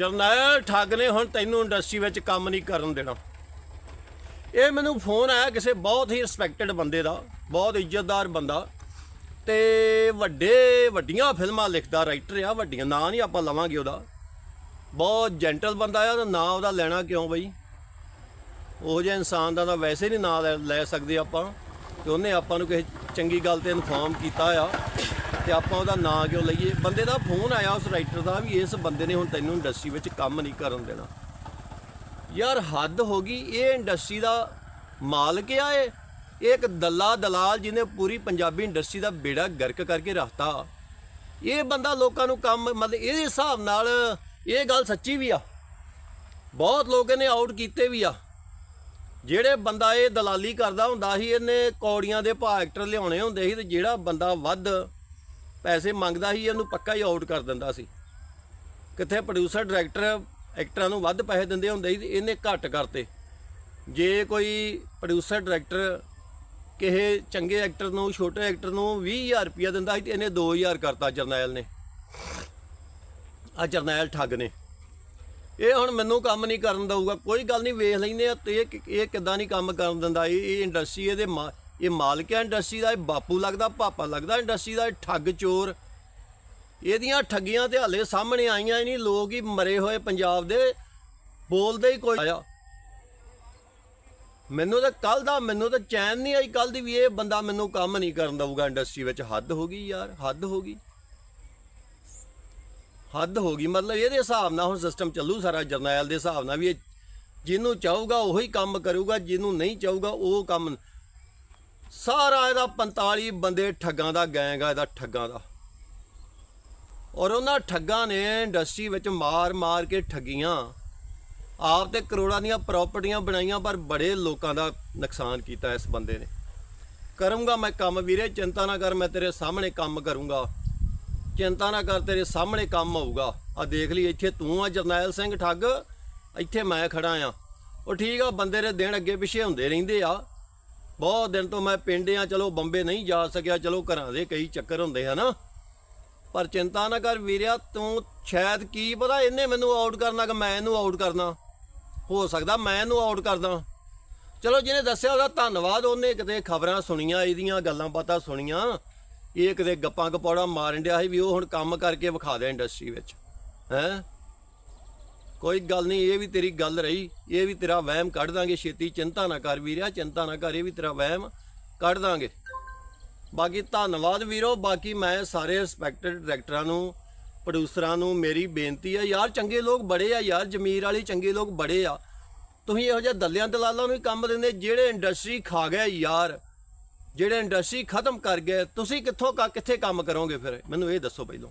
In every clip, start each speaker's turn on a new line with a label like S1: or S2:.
S1: ਜਰਨੈਲ ਠੱਗ ਨੇ ਹੁਣ ਤੈਨੂੰ ਇੰਡਸਟਰੀ ਵਿੱਚ ਕੰਮ ਨਹੀਂ ਕਰਨ ਦੇਣਾ। ਇਹ ਮੈਨੂੰ ਫੋਨ ਆਇਆ ਕਿਸੇ ਬਹੁਤ ਹੀ ਰਿਸਪੈਕਟਡ ਬੰਦੇ ਦਾ, ਬਹੁਤ ਇੱਜ਼ਤਦਾਰ ਬੰਦਾ ਤੇ ਵੱਡੇ, ਵੱਡੀਆਂ ਫਿਲਮਾਂ ਲਿਖਦਾ ਰਾਈਟਰ ਆ, ਵੱਡੀਆਂ ਨਾਂ ਨਹੀਂ ਆਪਾਂ ਲਵਾਂਗੇ ਉਹਦਾ। ਬਹੁਤ ਜੈਂਟਲ ਬੰਦਾ ਆ, ਉਹਦਾ ਨਾਂ ਉਹਦਾ ਲੈਣਾ ਕਿਉਂ ਬਈ? ਉਹ ਜਿਹਾ ਇਨਸਾਨ ਦਾ ਤਾਂ ਵੈਸੇ ਨਹੀਂ ਨਾਂ ਲੈ- ਲੈ ਸਕਦੇ ਆਪਾਂ, ਤੇ ਉਹਨੇ ਆਪਾਂ ਨੂੰ ਕਿਸੇ ਚੰਗੀ ਗੱਲ ਤੇ ਇਨਫੋਰਮ ਕੀਤਾ ਆ। ਤੇ ਆਪਾਂ ਉਹਦਾ ਨਾਂ ਕਿਉਂ ਲਈਏ? ਬੰਦੇ ਦਾ ਫੋਨ ਆਇਆ ਉਸ ਰਾਈਟਰ ਦਾ ਵੀ ਇਸ ਬੰਦੇ ਨੇ ਹੁਣ ਤੈਨੂੰ ਇੰਡਸਟਰੀ ਵਿੱਚ ਕੰਮ ਨਹੀਂ ਕਰਨ ਦੇਣਾ। ਯਾਰ ਹੱਦ ਹੋ ਗਈ, ਇਹ ਇੰਡਸਟਰੀ ਦਾ ਮਾਲਕ ਆ ਇਹ। ਇਹ ਇੱਕ ਦੱਲਾ ਦਲਾਲ ਜਿਹਨੇ ਪੂਰੀ ਪੰਜਾਬੀ ਇੰਡਸਟਰੀ ਦਾ ਬੇੜਾ ਗਰਕ ਕਰਕੇ ਰੱਖਤਾ। ਇਹ ਬੰਦਾ ਲੋਕਾਂ ਨੂੰ ਕੰਮ, ਮਤਲਬ ਇਹਦੇ ਹਿਸਾਬ ਨਾਲ ਇਹ ਗੱਲ ਸੱਚੀ ਵੀ ਆ। ਬਹੁਤ ਲੋਕ ਇਹਨੇ ਆਊਟ ਕੀਤੇ ਵੀ ਆ। ਜਿਹੜੇ ਬੰਦਾ ਇਹ ਦਲਾਲੀ ਕਰਦਾ ਹੁੰਦਾ ਸੀ, ਇਹਨੇ ਕੌੜੀਆਂ ਦੇ ਭਾਅ ਐਕਟਰ ਲਿਆਉਣੇ ਹੁੰਦੇ ਸੀ ਤੇ ਜਿਹੜਾ ਬੰਦਾ ਵੱਧ ਪੈਸੇ ਮੰਗਦਾ ਸੀ, ਇਹਨੂੰ ਪੱਕਾ ਹੀ ਆਊਟ ਕਰ ਦਿੰਦਾ ਸੀ। ਕਿੱਥੇ ਪ੍ਰੋਡਿਊਸਰ ਡਾਇਰੈਕਟਰ ਐਕਟਰਾਂ ਨੂੰ ਵੱਧ ਪੈਸੇ ਦਿੰਦੇ ਹੁੰਦੇ ਸੀ ਤੇ ਇਹਨੇ ਘੱਟ ਕਰਤੇ। ਜੇ ਕੋਈ ਪ੍ਰੋਡਿਊਸਰ ਡਾਇਰੈਕਟਰ ਕਿਸੇ ਚੰਗੇ ਐਕਟਰ ਨੂੰ, ਛੋਟੇ ਐਕਟਰ ਨੂੰ 20000 ਰੁਪਇਆ ਦਿੰਦਾ ਸੀ ਤੇ ਇਹਨੇ 2000 ਕਰਤਾ ਜਰਨੈਲ ਨੇ। ਆ ਜਰਨੈਲ ਠੱਗ ਨੇ। ਇਹ ਹੁਣ ਮੈਨੂੰ ਕੰਮ ਨਹੀਂ ਕਰਨ ਦਊਗਾ, ਕੋਈ ਗੱਲ ਨਹੀਂ, ਵੇਖ ਲੈਂਦੇ ਆ ਤੇ ਇਹ ਕਿ- ਕਿੱਦਾਂ ਨਹੀਂ ਕੰਮ ਕਰਨ ਦਿੰਦਾ, ਇਹ ਇਹ ਇੰਡਸਟਰੀ ਇਹਦੇ ਮਾ- ਇਹ ਮਾਲਕਿਆ ਇੰਡਸਟਰੀ ਦਾ ਇਹ ਬਾਪੂ ਲੱਗਦਾ, ਪਾਪਾ ਲੱਗਦਾ, ਇੰਡਸਟਰੀ ਦਾ ਇਹ ਠੱਗ ਚੋਰ। ਇਹਦੀਆਂ ਠੱਗੀਆਂ ਤੇ ਹਲੇ ਸਾਹਮਣੇ ਆਈਆਂ ਹੀ ਨਹੀਂ, ਲੋਕ ਹੀ ਮਰੇ ਹੋਏ ਪੰਜਾਬ ਦੇ, ਬੋਲਦੇ ਹੀ ਕੋਈ ਆਇਆ। ਮੈਨੂੰ ਤਾਂ ਕੱਲ ਦਾ, ਮੈਨੂੰ ਤਾਂ ਚੈਨ ਨਹੀਂ ਆਈ ਕੱਲ ਦੀ ਵੀ ਇਹ ਬੰਦਾ ਮੈਨੂੰ ਕੰਮ ਨਹੀਂ ਕਰਨ ਦਊਗਾ ਇੰਡਸਟਰੀ ਵਿੱਚ। ਹੱਦ ਹੋ ਗਈ ਯਾਰ, ਹੱਦ ਹੋ ਗਈ। ਹੱਦ ਹੋ ਗਈ, ਮਤਲਬ ਇਹਦੇ ਹਿਸਾਬ ਨਾਲ ਹੁਣ ਸਿਸਟਮ ਚੱਲੂ ਸਾਰਾ, ਜਰਨੈਲ ਦੇ ਹਿਸਾਬ ਨਾਲ ਵੀ ਇਹ ਜਿਹਨੂੰ ਚਾਹੂਗਾ ਉਹੀ ਕੰਮ ਕਰੂਗਾ, ਜਿਹਨੂੰ ਨਹੀਂ ਚਾਹੂਗਾ ਉਹ ਕੰਮ ਸਾਰਾ ਇਹਦਾ 45 ਬੰਦੇ ਠੱਗਾਂ ਦਾ ਗੈਂਗ ਆ, ਇਹਦਾ ਠੱਗਾਂ ਦਾ। ਔਰ ਉਹਨਾਂ ਠੱਗਾਂ ਨੇ ਇੰਡਸਟਰੀ ਵਿੱਚ ਮਾਰ-ਮਾਰ ਕੇ ਠੱਗੀਆਂ। ਆਪ ਤੇ ਕਰੋੜਾਂ ਦੀਆਂ ਪ੍ਰਾਪਰਟੀਆਂ ਬਣਾਈਆਂ, ਪਰ ਬੜੇ ਲੋਕਾਂ ਦਾ ਨੁਕਸਾਨ ਕੀਤਾ ਇਸ ਬੰਦੇ ਨੇ। ਕਰੂੰਗਾ ਮੈਂ ਕੰਮ ਵੀਰੇ, ਚਿੰਤਾ ਨਾ ਕਰ, ਮੈਂ ਤੇਰੇ ਸਾਹਮਣੇ ਕੰਮ ਕਰੂੰਗਾ। ਚਿੰਤਾ ਨਾ ਕਰ, ਤੇਰੇ ਸਾਹਮਣੇ ਕੰਮ ਆਊਗਾ। ਆ ਦੇਖ ਲਈ, ਇੱਥੇ ਤੂੰ ਆ, ਜਰਨੈਲ ਸਿੰਘ ਠੱਗ। ਇੱਥੇ ਮੈਂ ਖੜਾ ਆ। ਉਹ ਠੀਕ ਆ, ਬੰਦੇ ਦੇ ਦਿਨ ਅੱਗੇ ਪਿੱਛੇ ਹੁੰਦੇ ਰਹਿੰਦੇ ਆ। ਬਹੁਤ ਦਿਨ ਤੋਂ ਮੈਂ ਪਿੰਡ ਆ, ਚਲੋ ਬੰਬੇ ਨਹੀਂ ਜਾ ਸਕਿਆ, ਚਲੋ ਘਰਾਂ ਦੇ ਕਈ ਚੱਕਰ ਹੁੰਦੇ ਹਨਾ। ਪਰ ਚਿੰਤਾ ਨਾ ਕਰ ਵੀਰਿਆ, ਤੂੰ ਸ਼ਾਇਦ ਕੀ ਪਤਾ, ਇਹਨੇ ਮੈਨੂੰ ਆਊਟ ਕਰਨਾ ਕਿ ਮੈਂ ਇਹਨੂੰ ਆਊਟ ਕਰਨਾ। ਹੋ ਸਕਦਾ ਮੈਂ ਇਹਨੂੰ ਆਊਟ ਕਰਦਾ। ਚਲੋ ਜਿਹਨੇ ਦੱਸਿਆ ਉਹਦਾ ਧੰਨਵਾਦ, ਉਹਨੇ ਕਿਤੇ ਖਬਰਾਂ ਸੁਣੀਆਂ, ਇਹਦੀਆਂ ਗੱਲਾਂ ਬਾਤਾਂ ਸੁਣੀਆਂ। ਇਹ ਕਿਤੇ ਗੱਪਾਂ ਕਪੌੜਾ ਮਾਰਨ ਡਿਆ ਸੀ ਵੀ ਉਹ ਹੁਣ ਕੰਮ ਕਰਕੇ ਵਿਖਾ ਦੇ ਇੰਡਸਟਰੀ ਵਿੱਚ, ਹੈ। ਕੋਈ ਗੱਲ ਨਹੀਂ, ਇਹ ਵੀ ਤੇਰੀ ਗੱਲ ਰਹੀ। ਇਹ ਵੀ ਤੇਰਾ ਵਹਿਮ ਕੱਢ ਦਾਂਗੇ ਛੇਤੀ। ਚਿੰਤਾ ਨਾ ਕਰ ਵੀਰਿਆ, ਚਿੰਤਾ ਨਾ ਕਰ, ਇਹ ਵੀ ਤੇਰਾ ਵਹਿਮ ਕੱਢ ਦਾਂਗੇ। ਬਾਕੀ ਧੰਨਵਾਦ ਵੀਰੋ, ਬਾਕੀ ਮੈਂ ਸਾਰੇ ਰਿਸਪੈਕਟਡ ਡਾਇਰੈਕਟਰਾਂ ਨੂੰ ਪ੍ਰੋਡਿਊਸਰਾਂ ਨੂੰ, ਮੇਰੀ ਬੇਨਤੀ ਆ, ਯਾਰ ਚੰਗੇ ਲੋਕ ਬੜੇ ਆ ਯਾਰ, ਜ਼ਮੀਰ ਵਾਲੇ ਚੰਗੇ ਲੋਕ ਬੜੇ ਆ। ਤੁਸੀਂ ਇਹੋ ਜਿਹੇ ਦੱਲਿਆਂ ਦਲਾਲਾਂ ਨੂੰ ਹੀ ਕੰਮ ਦਿੰਦੇ, ਜਿਹੜੇ ਇੰਡਸਟਰੀ ਖਾ ਗਏ ਯਾਰ, ਜਿਹੜੇ ਇੰਡਸਟਰੀ ਖਤਮ ਕਰ ਗਏ, ਤੁਸੀਂ ਕਿੱਥੋਂ ਕ- ਕਿੱਥੇ ਕੰਮ ਕਰੋਗੇ ਫਿਰ? ਮੈਨੂੰ ਇਹ ਦੱਸੋ ਪਹਿਲਾਂ।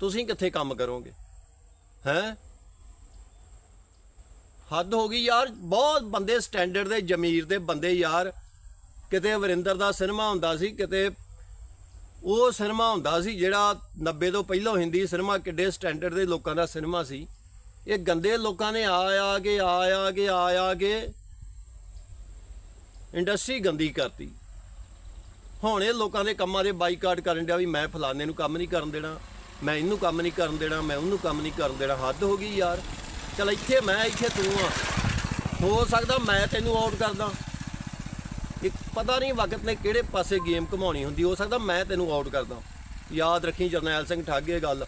S1: ਤੁਸੀਂ ਕਿੱਥੇ ਕੰਮ ਕਰੋਗੇ? ਹੈਂ? ਹੱਦ ਹੋ ਗਈ ਯਾਰ, ਬਹੁਤ ਬੰਦੇ ਸਟੈਂਡਰਡ ਦੇ, ਜ਼ਮੀਰ ਦੇ ਬੰਦੇ ਯਾਰ। ਕਿਤੇ ਵਰਿੰਦਰ ਦਾ ਸਿਨੇਮਾ ਹੁੰਦਾ ਸੀ, ਕਿਤੇ ਉਹ ਸਿਨੇਮਾ ਹੁੰਦਾ ਸੀ ਜਿਹੜਾ 90 ਤੋਂ ਪਹਿਲਾਂ ਹਿੰਦੀ ਸਿਨੇਮਾ, ਕਿੱਡੇ ਸਟੈਂਡਰਡ ਦੇ ਲੋਕਾਂ ਦਾ ਸਿਨੇਮਾ ਸੀ। ਇਹ ਗੰਦੇ ਲੋਕਾਂ ਨੇ ਆ ਆ ਕੇ, ਆ ਆ ਕੇ, ਆ ਆ ਕੇ ਇੰਡਸਟਰੀ ਗੰਦੀ ਕਰਤੀ। ਹੁਣ ਇਹ ਲੋਕਾਂ ਦੇ ਕੰਮਾਂ ਦੇ ਬਾਈਕਾਟ ਕਰਨ ਡਿਆ ਵੀ ਮੈਂ ਫਲਾਣੇ ਨੂੰ ਕੰਮ ਨਹੀਂ ਕਰਨ ਦੇਣਾ, ਮੈਂ ਇਹਨੂੰ ਕੰਮ ਨਹੀਂ ਕਰਨ ਦੇਣਾ, ਮੈਂ ਉਹਨੂੰ ਕੰਮ ਨਹੀਂ ਕਰਨ ਦੇਣਾ। ਹੱਦ ਹੋ ਗਈ ਯਾਰ। ਚਲ ਇੱਥੇ ਮੈਂ ਇੱਥੇ ਤੂੰ ਆ। ਹੋ ਸਕਦਾ ਮੈਂ ਤੈਨੂੰ ਆਊਟ ਕਰਦਾ। ਇੱਕ ਪਤਾ ਨਹੀਂ ਵਕਤ ਨੇ ਕਿਹੜੇ ਪਾਸੇ ਗੇਮ ਘਮਾਉਣੀ ਹੁੰਦੀ, ਹੋ ਸਕਦਾ ਮੈਂ ਤੈਨੂੰ ਆਊਟ ਕਰਦਾ। ਯਾਦ ਰੱਖੀ ਜਰਨੈਲ ਸਿੰਘ ਠੱਗ ਇਹ ਗੱਲ।